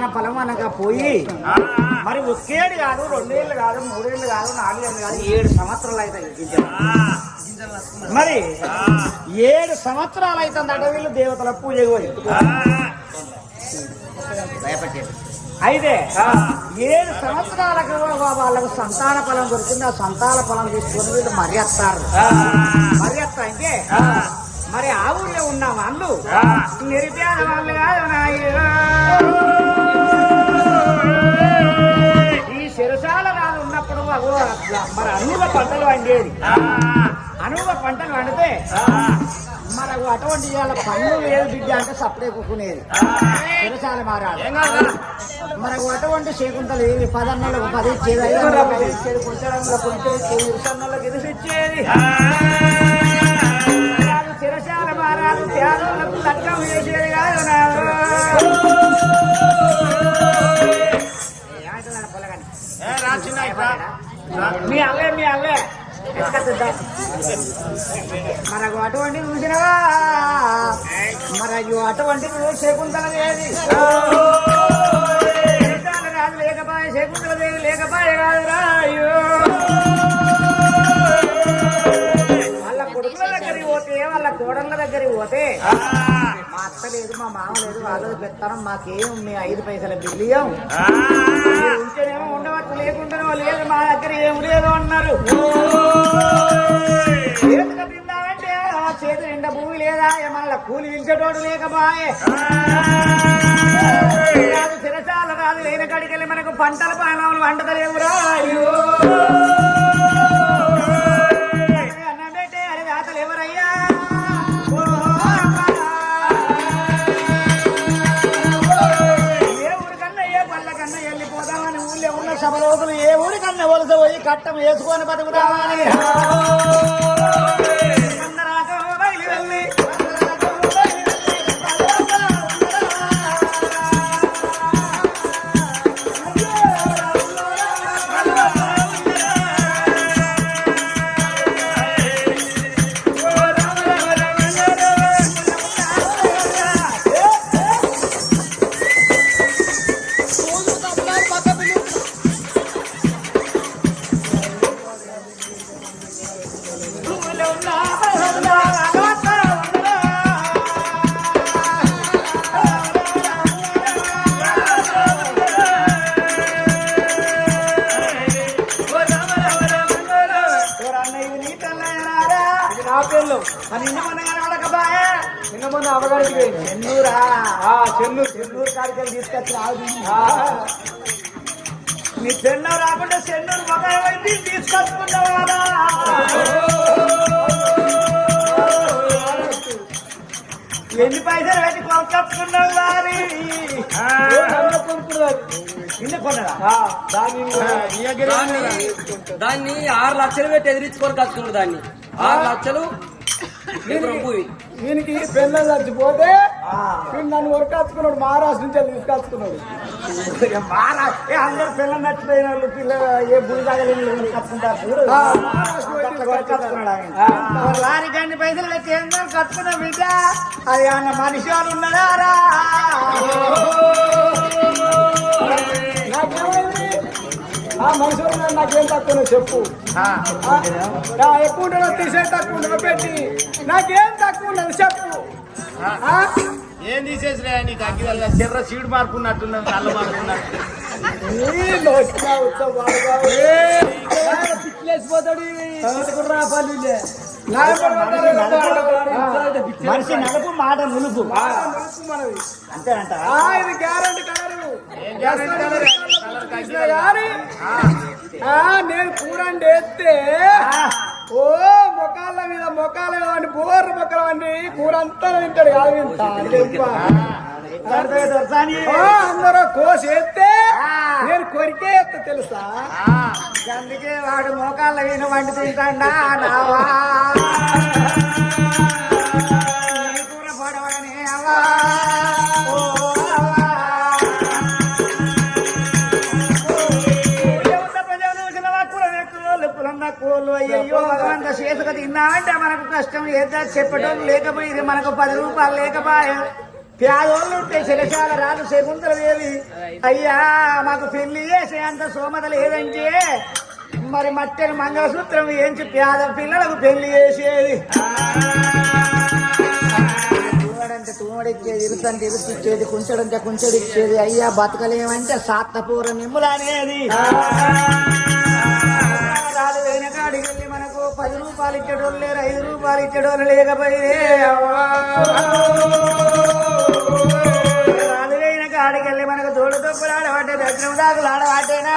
సంతాన ఫలం అనగా పోయి మరి ఒకేడు కాదు రెండేళ్ళు కాదు మూడేళ్ళు కాదు నాలుగేళ్ళు కాదు ఏడు సంవత్సరాలు గింజలు. మరి ఏడు సంవత్సరాలు అవుతుందట వీళ్ళు దేవతల పోయి. అయితే ఏడు సంవత్సరాలకు వాళ్ళకు సంతాన ఫలం దొరికింది ఆ సంతాన ఫలం తీసుకొని వీళ్ళు మర్యాస్తారు మర్యాద అంటే మరి ఆ ఊళ్ళో ఉన్న వాళ్ళు నిరుపేద వాళ్ళు కాదు మరి అనువ పంటలు వండేది. అనువ పంటలు వండితే మనకు అటువంటి ఇవాళ పన్ను లేదు బిడ్డ అంటే సప్పుడే కుక్కునేది శిరసాల మారాలి. మనకు అటువంటి శకుంతలు ఏవి పదన్నలకు పది ఇచ్చేది ఐదు పది ఇచ్చేది ఇచ్చేది ఇరుసన్నలకు ఇచ్చేది మారాలు లగ్గం చేసేది కాదు ఎత్తుకొద్దా. మనకు అటువంటి చూసినవా మనకు అటువంటి శకుంతల దేవి శకుంతల లేకపాయ శకుంతల దేవి లేకపాయ కాదురా అయ్యో. వాళ్ళ కొడుకుల దగ్గరికి పోతే వాళ్ళ కోడళ్ళ దగ్గరికి పోతే అత్త లేదు మా మామ లేదు వాళ్ళది పెత్తనం మాకేం మీ ఐదు పైసల బిల్లియం? ఉంటేనేమో ఉండవచ్చు లేకుండానో లేదు మా దగ్గర ఏం లేదు అన్నారు. తిందామంటే ఆ చేతి నిండా భూమి లేదా? మళ్ళా కూలి పిలిచేటోడు లేకపాయే. రాదు శిరసాల రాదు లేని కాడికెళ్ళి మనకు పంటల పాలనలు వంటతలేవురా అయ్యో. వలస పోయి కట్టం వేసుకొని బతుకుతామని ఎన్ని పైసలు పెట్టి కొనుక్కొచ్చుకున్నావు వారి దాన్ని ఆరు లక్షలు పెట్టి ఎదిరించుకొని కట్టుకున్నాడు దాన్ని. ఆరు లక్షలు దీనికి పెళ్ళ చచ్చిపోతే వీడు నన్ను వరకాచుకున్నాడు మహారాష్ట్ర నుంచి వెళ్ళి తీసుకొచ్చుకున్నాడు ఏ అందరు పిల్లలు నచ్చిపోయిన వాళ్ళు పిల్ల ఏ భూమి తాగలేని మహారాష్ట్ర అన్ని పైసలు పెట్టి ఏందో కట్టుకున్న బిడ్డ? అది అన్న మనిషి వాళ్ళు ఉన్నారా? ఆ మనుషులు నాకేం తక్కువ చెప్పు. ఎక్కువ తీసే తక్కువ పెట్టి నాకేం తక్కువ ఉండదు చెప్పు? ఏం తీసేసినా నీకు? అగ్గిదలుగా చెర్ర సీడు నల్ల మార్పున్నట్టు. మనిషి నలుపు మాట నులుపు. అంతేనంట ఇది గ్యారంటీ కలరు? కృష్ణ గారి నేను కూరండి ఎత్తే. ఓ మొకాళ్ళ మీద మొకాల మీద వండి బోర్ర మొక్కలు వండి కూర అంతా తింటాడు కాదు ఇంత. అందరూ కోసి ఎత్తే. నేను కొరికే ఎత్త తెలుసా? అందుకే వాడు మోకాళ్ళ వీణ వండి తింటాడా నావా తిన్నామంటే మనకు కష్టం ఏదో చెప్పడం లేకపోయింది మనకు పది రూపాయలు లేకపోయే? పేదోళ్ళు ఉంటే శిరశాల రాదు శకుంతల దేవి అయ్యా మాకు పెళ్ళి చేసే అంత సోమత లేదంటే? మరి మట్టెని మంగళసూత్రం ఏంచి పేద పిల్లలకు పెళ్ళి చేసేది. తూమడంటే తూమడిచ్చేది ఇరుతంటే ఇరుతిచ్చేది కుంచడంటే కుంచడిచ్చేది. అయ్యా బతకలేమంటే సాత్తపూర నిమ్ములనేది రాదు వెనకాడికి పది రూపాయలు ఇచ్చేటోళ్ళు లేరు ఐదు రూపాయలు ఇచ్చేటోళ్ళు లేకపోయే రాదు వెయిన కాడికి మనకు తోడు తొక్కులు ఆడవాటే దక్షిణం దాకులు ఆడబట్టేనా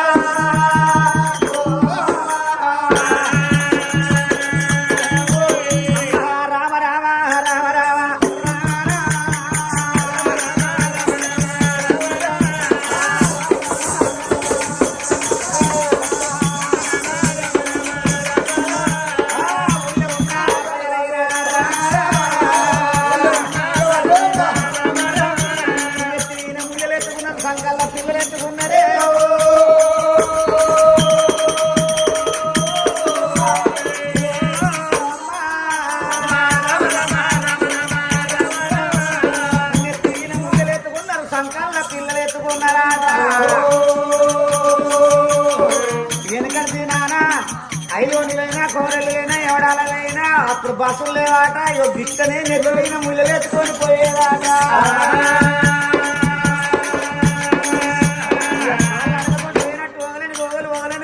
అప్పుడు బస్సులు లేవాట. ఇగో బిక్కనే నెల్లైన ముళ్ళలు ఎత్తుకొని పోయేదాట.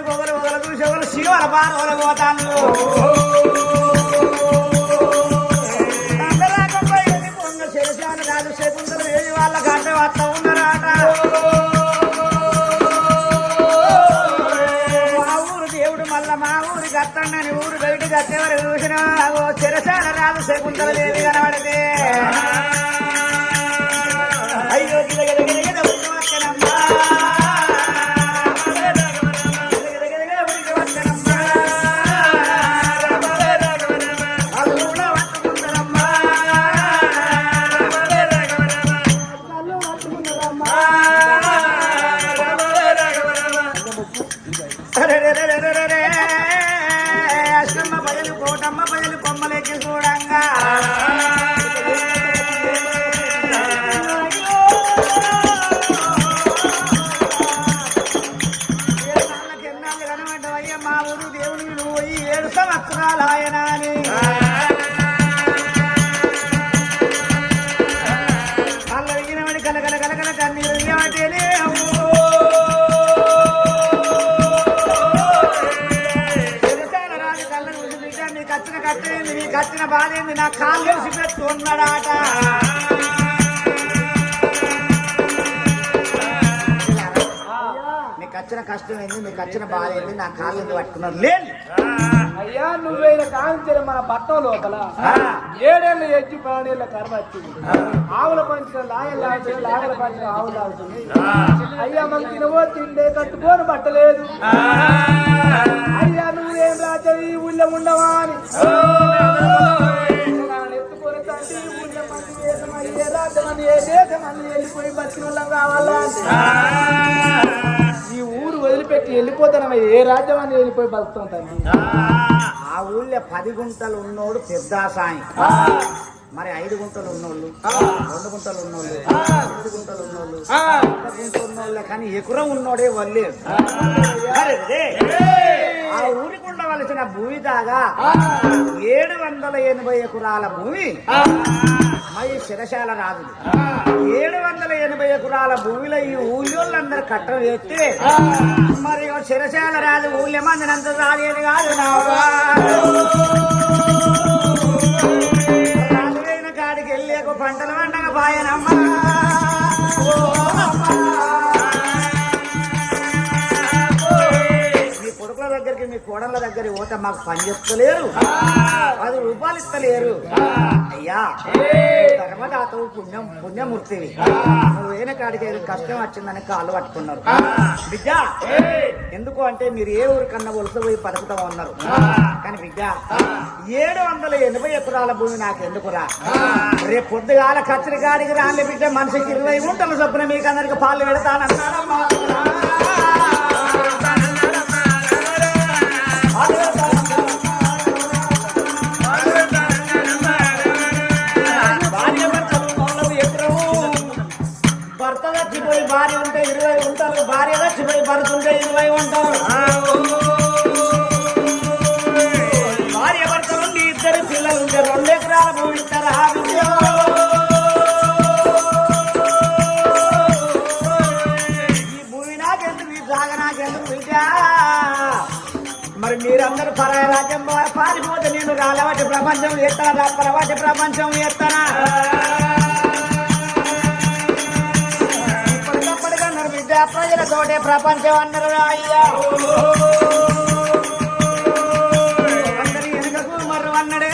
గొగలు చూసిన ఓ చిరసాల రాదు శకుంతల దేవి కనబడితే. ఏడు సంవత్సరాలు ఆయన అని కళ్ళ విగినమని కలకల కలకల కన్నీరు ఇయ్యమంటేనే ఎదుటాల రాజు కళ్ళ చూసి బిడ్డ నీకు వచ్చిన కట్టేంది నీకు వచ్చిన బాధ ఏంది? నా కాళ్ళు వేసి పెట్టు ఉన్నాడాట నీకు వచ్చిన కష్టం ఏంది? నీకు వచ్చిన బాధ ఏంది? నా కాళ్ళు పట్టుకున్నారు? లేదు అయ్యా నువ్వైన కాంచెలు మన పట్టం లోపల ఏడేళ్ళు ఎచ్చి పన్నెండేళ్ళ కర్మ వచ్చింది. ఆవుల పంచిన లాగలు లాగుతుంది లాగల పంచిన ఆవులు లాగుతుంది. అయ్యా మనకి తినవో తిండే కట్టుకోని బట్టలేదు. అయ్యా నువ్వేం రాజా ఈ ఊళ్ళో ఉండవా అని. నన్ను ఎత్తుకొని తండ్రి ఈ ఊళ్ళో మంది దేశమని ఏ రాజ్యమని ఏ దేశమని వెళ్ళిపోయి బతికి వాళ్ళం కావాలా అంటే. ఈ ఊరు వదిలిపెట్టి వెళ్ళిపోతానమ్మా ఏ రాజ్యం అని వెళ్ళిపోయి బతుకుతాం తండ్రి. ఆ ఊళ్ళో పది గుంటలు ఉన్నోడు పెద్ద సాయం మరి ఐదు గుంటలు ఉన్నోళ్ళు రెండు గుంటలు ఉన్నోళ్ళు ఐదు గుంటలు ఉన్నోళ్ళు. గుంట ఉన్నోళ్ళే కానీ ఎకురం ఉన్నోడే వల్లేదు ఆ. ఊరికి ఉండవలసిన భూమి దాగా ఏడు వందల ఎనభై ఎకరాల భూమి. మరి శిరశాల రాజుది. ఏడు వందల ఎనభై ఎకరాల భూమిలో ఈ ఊళ్ళోళ్ళందరూ కట్టం వేస్తే మరి శిరశాల రాజు ఊళ్ళో మందినంత రాలేదు కాదు రాజులైన కాడికి వెళ్ళి పంటలు పండగ పాయనమ్మా. కోడళ్ళ దగ్గర పోతే మాకు పని చెప్తలేరు. పది రూపాయలు ఇస్తలేరు. అయ్యా ధర్మదాతవు పుణ్యం పుణ్యమూర్తివి. నువ్వు వేన కాడికి కష్టం వచ్చిందని కాళ్ళు పట్టుకున్నారు. బిడ్డ ఎందుకు అంటే మీరు ఏ ఊరికన్నా వలస పోయి బతుకుతాం అన్నారు. కానీ బిడ్డ ఏడు వందల ఎనభై ఎకరాల భూమి నాకు ఎందుకురా? రేపు పొద్దుగాల కచ్చరికాడికి రాని బిడ్డ మనిషికి ఇరవై గుంటల చొప్పున మీకు అందరికి పాలు పెడతానన్నారమ్మా. ప్రపంచం ఎత్తనా? ప్రపంచ ప్రపంచం ఎత్తనా? ఇప్పటికప్పటిగా విద్యా ప్రజలతోటే ప్రపంచం అన్నారు అయ్యా అందరి వెనుకకు మర్రు అన్నడే.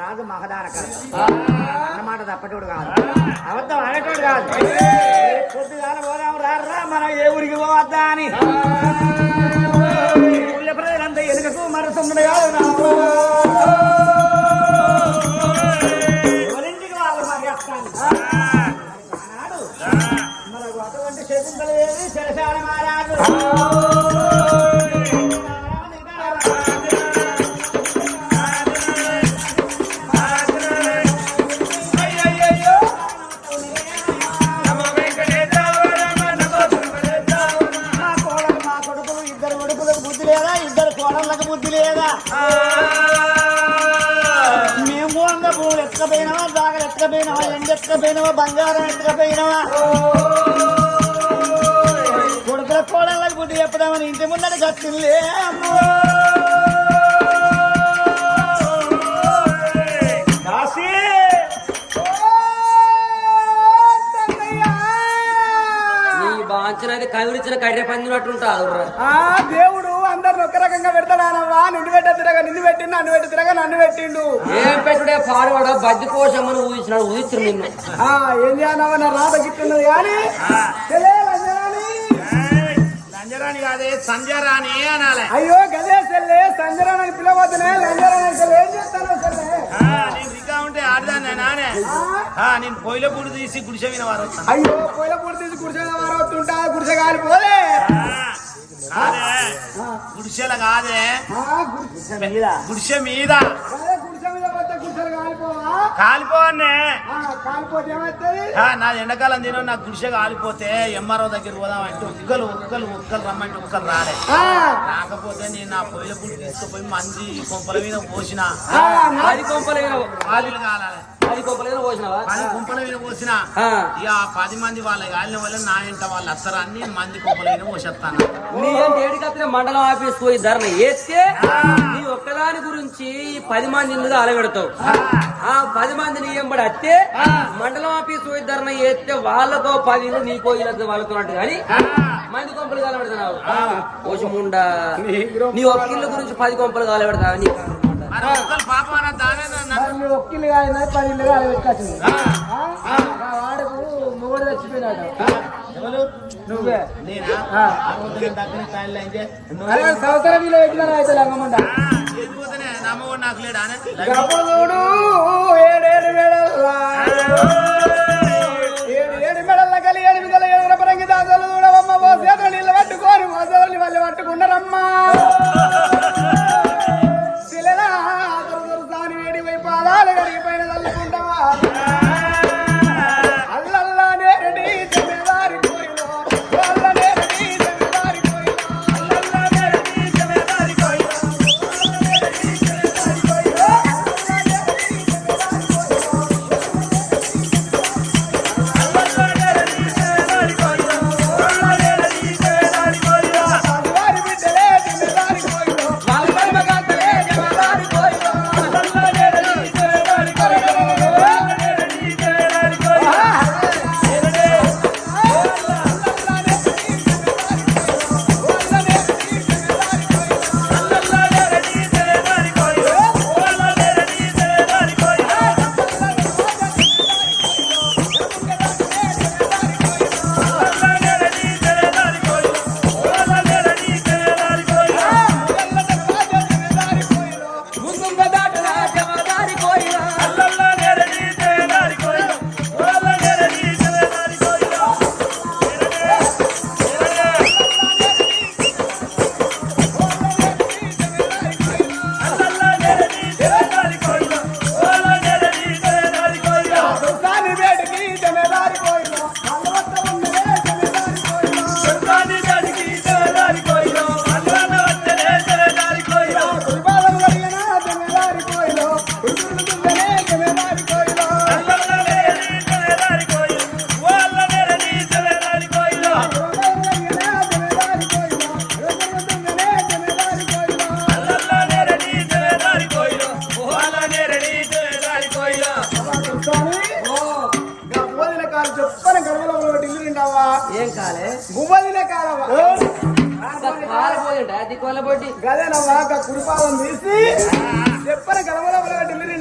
రాజు మహదానక అన్నమాట తప్పటోడు కాదు. అబద్ధం ఆడేటోడు కాదు. Nossa మేము అంద భూములు ఎత్తుకపోయినావా జాగలు ఎత్తుకపోయినావా ఎండ ఎత్తుకపోయినావా బంగారం ఎత్తుకపోయినావా కొడుకుల కోడళ్ళకు బుద్ధి చెప్పదామని ఇంటి ముందర కట్టిల్లే అమ్మో. దాసి. నీ బాంచన అయితే కవిరిచిన దేవుడు. అందరిని ఒక రకంగా పెడతాడానవ్వా నిన్ను పెట్ట తిరగ నిన్ను పెట్టిండు నన్ను పెట్టి తిరగ నన్ను పెట్టిండు. ఏం పెట్టుడే పాడువాడ? బజ్జి కోసమని ఊహించినాడు ఊహించరు నిన్ను. ఆ ఏం చేయనవ్వా నా రాత గిట్టున్నది కానీ లంజరాని కాదే సంజరాని అనాలే. అయ్యో గదే సెల్లే సంజరానని పిలవద్దునే లంజరానని సెల్లే ఏం చేస్తాను సెల్లే ఉంటే ఆడదాన్ని నానే. ఆ, నేను పొయ్యిల పూడు తీసి గుడిసె వారు వస్తాను అయ్యో పోయిల పూడి తీసి గుడిసె వారు వస్తుంటా గుడిసె కాలిపోలే. గుడిసెల కాదే. గుడిసె మీద. మీద మీద కాలిపోనే నా ఎండాకాలం తిన నాకు గుడిసె కాలిపోతే ఎంఆర్ఓ దగ్గర పోదాం అంటే ఒక్కలు ఒక్కలు ఒక్కలు రమ్మంటే ఒక్కలు రాలే. రాకపోతే నేను నా పొయ్యిల పూడి తీసుకుపోయి మంచి కొంపల మీద పోసిన. నా- పది కొంపలైన పాదులు కాలాలి. పది కొంపలైన పోసినావా? పది కొంపల మీద పోసిన ఆ. ఇక ఆ పది మంది వాళ్ళ గాలిన వల్ల నా ఇంట వాళ్ళు అత్తరు అన్ని మంది కొంపల మీద పోసేస్తాను నీ ఏంటి ఏడికత్తిన మండలం ఆఫీస్ పోయి ధరణ వేస్తే నీ ఒక్కదాని గురించి పది మంది ఇందులో అలవెడతావు ఆ. పది మంది నీ ఎంబడి అత్తే మండలం ఆఫీస్ పోయి ధరణ వేస్తే వాళ్ళకో పది నీకో ఇల్లు వాళ్ళతో అన్నట్టు కానీ మంది కొంపలు కాలబెడుతున్నావు కోశముండా నీ ఒక్క ఇల్లు గురించి పది కొంపలు కాలబెడతావు నీ నన్ను ఒక్కిళ్ళు కాదు పది ఇల్లు కాదు పెట్టచ్చు వాడుకు మొగుడు చచ్చిపోయినాడు. నువ్వే. సంవత్సరం వీళ్ళు పెట్టినారు అయితే నమ్మకం నాకు లేడా? ఏడేడు మెడల్లా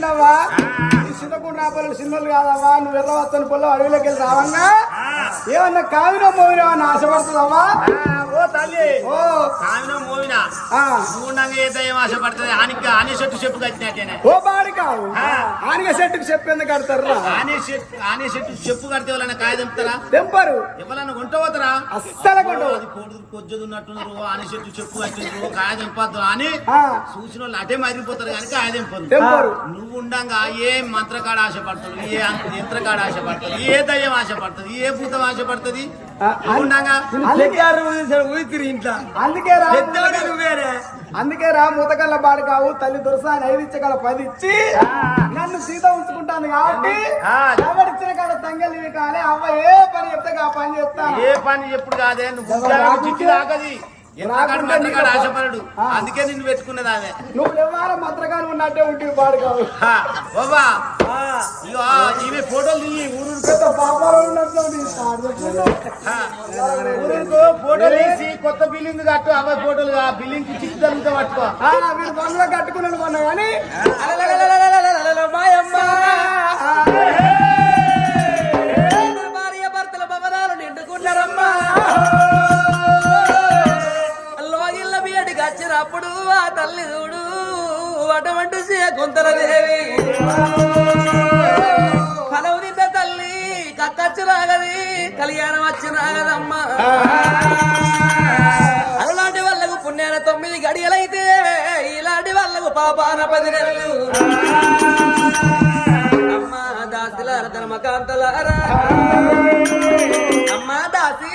నిండావా ఈ రాపలు సినిమాలు కాదవ్వా. నువ్వు ఎర్రవచ్చని పొల్ల అడవిలోకి వెళ్ళి రావన్నా ఏమన్నా కావినో ఆశపడుతున్నావా? ఓ తల్లి. ఓ. కామిన మోవినా. ఆ, చూడంగా ఏ దయ్యం ఆశపడుతుంది? ఆనికి ఆనే చెట్టు చెప్పు కట్టినట్టేనే ఓ బాడి కావు. ఆనిగ చెట్టుకు చెప్పేందుకు కడతారా ఆనే చెట్టు ఆనే చెట్టు చెప్పు కడితే ఎవరైనా కాయ దింపుతారా తెంపరు. ఎవరైనా గుంట పోతారా అస్సలు కొట్టవు అది కోడి కొజ్జదు ఉన్నట్టున్నారు ఆనే చెట్టు చెప్పు కట్టిండ్రు కాయ దింపద్దు అని చూసిన వాళ్ళు అటే మరిగిపోతారు కానీ కాయ దింపదు నువ్వు ఉండంగా ఏ మంత్రకాడ ఆశపడతాడు ఏ యంత్రకాడ ఆశపడుతుంది ఏ దయ్యం ఆశపడుతుంది? ఏ భూతం ఆశపడుతుంది? అందుకే అందుకే రా అందుకే రా మూతకల్ల బాడి కావు తల్లి దొరసాని ఐదు ఇచ్చగల పది ఇచ్చి నన్ను సీత ఉంచుకుంటాను కాబట్టి. ఎవరిచ్చిన కాడ తంగలి కానీ అవ్వ ఏ పని చెప్తే ఆ పని చెప్తాను ఏ పని ఎప్పుడు కాదే నువ్వు ఆశపడడు. అందుకే నిన్ను పెట్టుకున్నది ఆమె. నువ్వు మంత్రగాను ఉన్నట్టే ఉంటుంది బాడి కావు హా, బాబా ఇగో ఈమె ఫోటోలు తీయి. ఊరు పెద్ద పాపాలు. ఊరుకో ఫోటోలు తీసి కొత్త బిల్డింగ్ కట్టు అవే ఫోటోలు ఆ బిల్డింగ్ చిక్కు తగ్గుతా పట్టుకో. కట్టుకున్నాను మొన్న కానీ. మాయమ్మ. అప్పుడు ఆ తల్లి చూడు అటువంటి కొంతల దేవి కలవు నింద తల్లి కక్కచ్చు రాగది కళ్యాణం వచ్చి రాగదమ్మా అలాంటి వాళ్ళకు పుణ్యాన తొమ్మిది గడియలైతే ఇలాంటి వాళ్ళకు పాపాన పది నెలలు. అమ్మా దాసిలార ధర్మకాంతలారా. అమ్మా దాసి.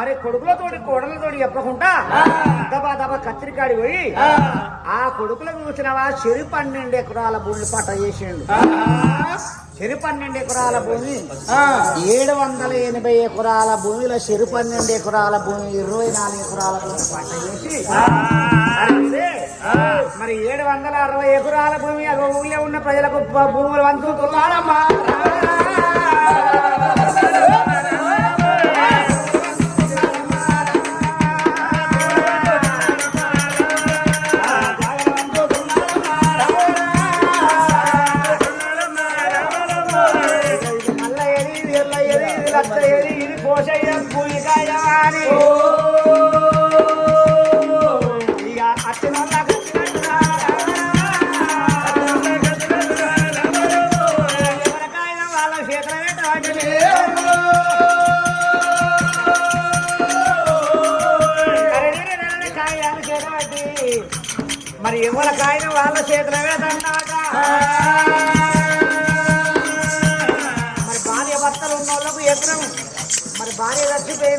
మరి కొడుకులతోటి కోడలతోటి చెప్పకుండా దబా దబా కత్తిరికాడి పోయి ఆ. కొడుకులకు చూసినవా? చెరి పన్నెండు ఎకరాల భూమి పట్ట చేసిండు. చెరి పన్నెండు ఎకరాల భూమి ఏడు వందల ఎనభై ఎకరాల భూమిలో చెరు పన్నెండు ఎకరాల భూమి ఇరవై నాలుగు ఎకరాల భూమి పట్ట చేసి మరి ఏడు వందల అరవై ఎకరాల భూమి ఊళ్ళో ఉన్న ప్రజలకు భూములు వంచుతున్నాడమ్మా మరి ఎవరికైనా వాళ్ళ చేతుల వేదన్నాట మరి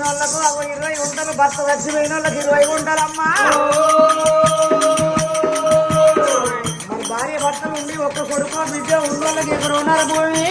చచ్చిపోయిన వాళ్ళకు ఇరవై ఉంటారు భర్త చచ్చిపోయిన వాళ్ళకి ఇరవై ఉంటారమ్మా. మరి భార్య భర్తలు ఉండి ఒక్క కొడుకు బిడ్డ ఉన్న వాళ్ళకి ఎక్కడ ఉన్నారు భూమి?